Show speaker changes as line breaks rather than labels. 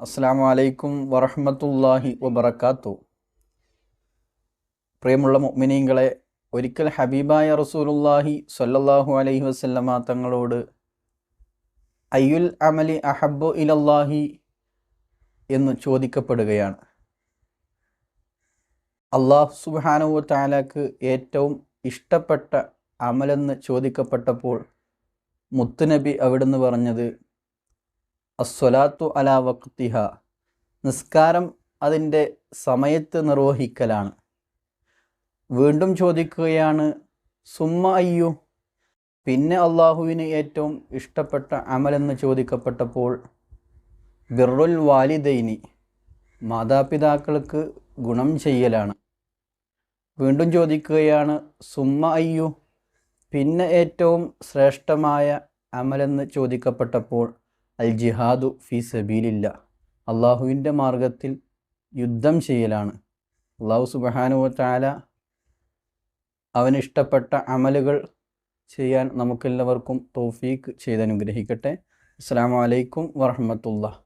അസ്സാം വലൈക്കും വറഹമത്തല്ലാഹി വബർക്കാത്തു പ്രിയമുള്ള മുഅ്മിനീങ്ങളെ ഒരിക്കൽ ഹബീബായ റസൂലുല്ലാഹി സ്വല്ലല്ലാഹു അലൈഹി വസല്ലമ തങ്ങളോട് അയ്യുൽ അമലി അഹബ്ബു ഇലല്ലാഹി? എന്ന് ചോദിക്കപ്പെടുകയാണ്. അള്ളാഹു സുബാനുവ താലാക്ക് ഏറ്റവും ഇഷ്ടപ്പെട്ട അമലെന്ന് ചോദിക്കപ്പെട്ടപ്പോൾ മുത്തുനബി അവിടുന്ന് പറഞ്ഞത് അസ്വലാത്തു അല വക്തിഹ നിസ്കാരം അതിന്റെ സമയത്ത് നിർവഹിക്കലാണ്. വീണ്ടും ചോദിക്കുകയാണ് സുമ്മ അയ്യു? പിന്നെ അള്ളാഹുവിന് ഏറ്റവും ഇഷ്ടപ്പെട്ട അമലെന്ന് ചോദിക്കപ്പെട്ടപ്പോൾ ബിറുൽ വാലിദൈനി. മാതാപിതാക്കൾക്ക് ഗുണം ചെയ്യലാണ്. വീണ്ടും ചോദിക്കുകയാണ് സുമ്മ അയ്യു? പിന്നെ ഏറ്റവും ശ്രേഷ്ഠമായ അമലെന്ന് ചോദിക്കപ്പെട്ടപ്പോൾ അൽ ജിഹാദു ഫി സബീലില്ല. അള്ളാഹുവിന്റെ മാർഗത്തിൽ യുദ്ധം ചെയ്യലാണ്. അള്ളാഹു സുബഹാനുവ താല അവനിഷ്ടപ്പെട്ട അമലുകൾ ചെയ്യാൻ നമുക്കെല്ലാവർക്കും തോഫീക്ക് ചെയ്തനുഗ്രഹിക്കട്ടെ അസ്സാം വലൈക്കും വറഹമത്തുള്ള